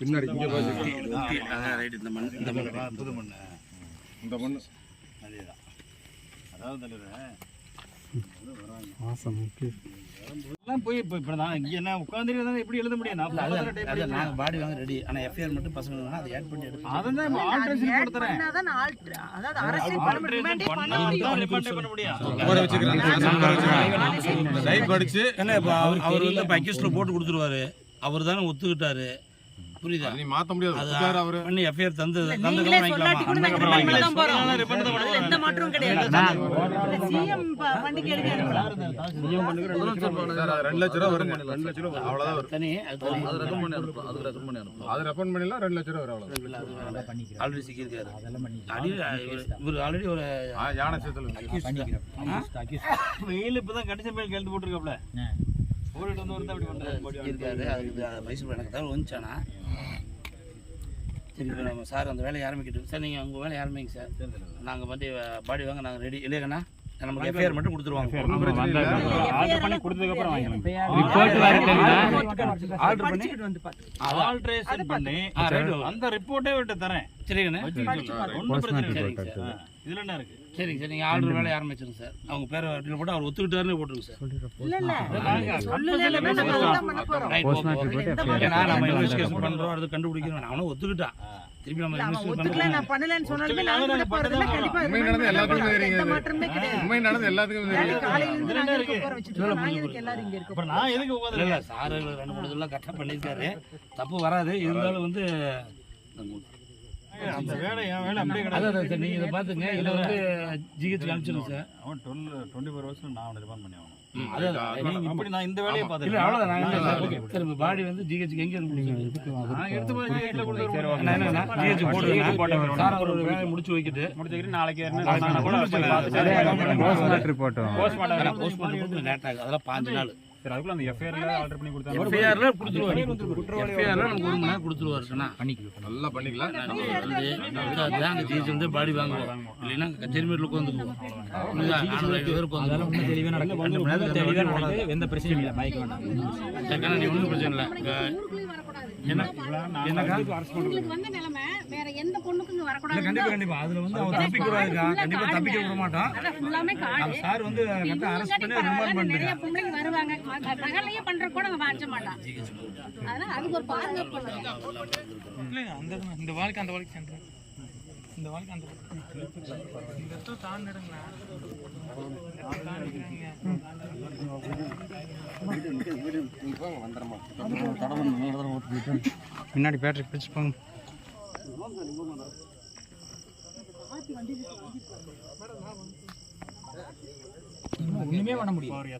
பின்னாடி இந்த மண் இந்த மண் மண்ணு இந்த மண்ணு அதேதான் அதாவது தலைவர் எல்லாம் போய் இப்போ இப்போ நான் இங்கே என்ன உட்காந்துருக்கா எப்படி எழுத முடியும்? நான். நாங்கள் பாடி வாங்க ரெடி ஆனால் எஃப்ஐஆர் மட்டும் பசங்க அதை ஆட் பண்ணி எடுத்து அதை தான் ஆல்ட்ரேஷன் alter- அதாவது அரசியல் பண்ண முடியும். தான் டைப் அடிச்சு. என்ன அவர் அவர் வந்து இப்போ அக்யூஸ்டில் போட்டு கொடுத்துருவாரு. அவர் தானே ஒத்துக்கிட்டாரு. புரியுதா? அது நீ மாத்த முடியாது. அது அவரு. பண்ணி எஃப்ஐஆர் தந்து போறோம். வாங்கிக்கலாம். எந்த மாற்றமும் கிடையாது. சிஎம் அது ரெண்டு ரூபா வரும் ரெண்டு ரூபா வரும். அவ்வளவுதான் வரும். தனி அது தனி. அது ரெக்கமெண்ட் பண்ணிடலாம் ரெண்டு லட்ச ரூபா வரும் அவ்வளவு ஆல்ரெடி சிக்கியிருக்காரு இவர் ஆல்ரெடி ஒரு யானை சேர்த்துல வெயில் இப்போ தான் கடிச்ச மேல் கழுத்து போட்டுருக்காப்ல. இருக்காரு அதுக்கு அது வயசு எனக்கு தவிர வந்துச்சானா சரி இப்போ நம்ம சார் அந்த வேலையை ஆரம்பிக்கிட்டு சார் நீங்கள் உங்கள் வேலையை ஆரம்பிங்க சார். நாங்கள் வந்து பாடி வாங்க நாங்கள் ரெடி இல்லைங்கண்ணா நமக்கு எஃப்ஐஆர் மட்டும் கொடுத்துருவாங்க. ஆர்டர் பண்ணி கொடுத்ததுக்கு அப்புறம் ஆர்டர் பண்ணி? ஆல்ட்ரேஷன் பண்ணி ஆ, right. அந்த ரிப்போர்ட்டே விட்டு தரேன் சரிங்கண்ணா ஒன்றும் பிரச்சனை இல்லை இதுல என்ன இருக்கு? சரிங்க சார் நீங்கள் ஆர்டர் வேலையை ஆரம்பிச்சிருங்க சார். அவங்க பேரை வட்டியில் போட்டு அவர் ஒத்துக்கிட்டாருன்னு போட்டுருங்க சார். ஏன்னா நம்ம இன்வெஸ்டிகேஷன் பண்ணுறோம் அது கண்டுபிடிக்கிறோம் அவனும் ஒத்துக்கிட்டான் திருப்பி நம்ம நான் எதுக்கு உட்காந்து சார் ரெண்டு மூணு இதெல்லாம் கரெக்டாக பண்ணியிருக்காரு. தப்பு வராது. இருந்தாலும் வந்து அந்த வேலை என் வேலை அப்படியே அதான் கிடையாது சார் நீங்கள் இதை பார்த்துங்க இதை வந்து ஜிஹெச் அனுப்பிச்சிருங்க சார். அவன் டுவெல் டுவெண்ட்டி ஃபோர் ஹவர்ஸ் நான் அவனை ரிமாண்ட் பண்ணி ஆகணும். இப்படி நான் இந்த வேலையை இல்லை பார்த்துருக்கேன் அவ்வளோதான் சார். பாடி வந்து ஜிஹெச்சுக்கு எங்கே எடுத்து போய் சார் ஒரு வேலையை முடிச்சு வைக்கிட்டு. முடிச்சுக்கிட்டு நாளைக்கு போஸ்ட்மார்ட்டம் போஸ்ட்மார்ட்டம் லேட் ஆகுது. அதெல்லாம் பாஞ்சு நாள். சரி அதுக்குள்ள அந்த எஃப்ஐஆர்ல ஆர்டர் பண்ணி கொடுத்தா எஃப்ஐஆர்ல கொடுத்துருவாரு. எஃப்ஐஆர்ல நமக்கு ஒரு மணி நேரம் கொடுத்துருவாரு. சொன்னா நல்லா பண்ணிக்கலாம். வந்து ஜிஹெச் வந்து பாடி வாங்குவோம். இல்லைன்னா உட்காந்துக்குவோம் ஐநூறு பேர் உட்காந்துக்குவோம் தெளிவாக நடக்கும் தெளிவாக நடக்குது. எந்த பிரச்சனையும் இல்லை. பைக் வேண்டாம் சக்கனா நீ ஒன்றும் பிரச்சனை இல்லை. என்ன? வந்த நிலைமை வேற எந்த பொண்ணுக்கும் இங்க இல்லை வரக்கூடாது கண்டிப்பா கண்டிப்பா. அதுல வந்து தப்பிக்க கூடாதுக்கா? கண்டிப்பா தப்பிக்க விட மாட்டோம் அதான் ஃபுல்லாமே காடு. சார் வந்து கரெக்டாக அரெஸ்ட் பண்ணி ரிமாண்ட் நிறைய பண்ணிட்டு பொம்பளைங்க வருவாங்க. பகல்லையே பண்ற கூட மாட்டான். அதனால அதுக்கு ஒரு பாதுகாப்பு பண்ணுங்க இல்லைங்க அந்த இந்த வாழ்க்கை அந்த வாழ்க்கை சென்றாங்க இந்த வாழ்க்கை அந்த இந்த இடத்துல தாண்டிடுங்களா? பின்னாடி பேட்டரி பிடிச்சு போங்க. ஒண்ணுமே பண்ண முடியும்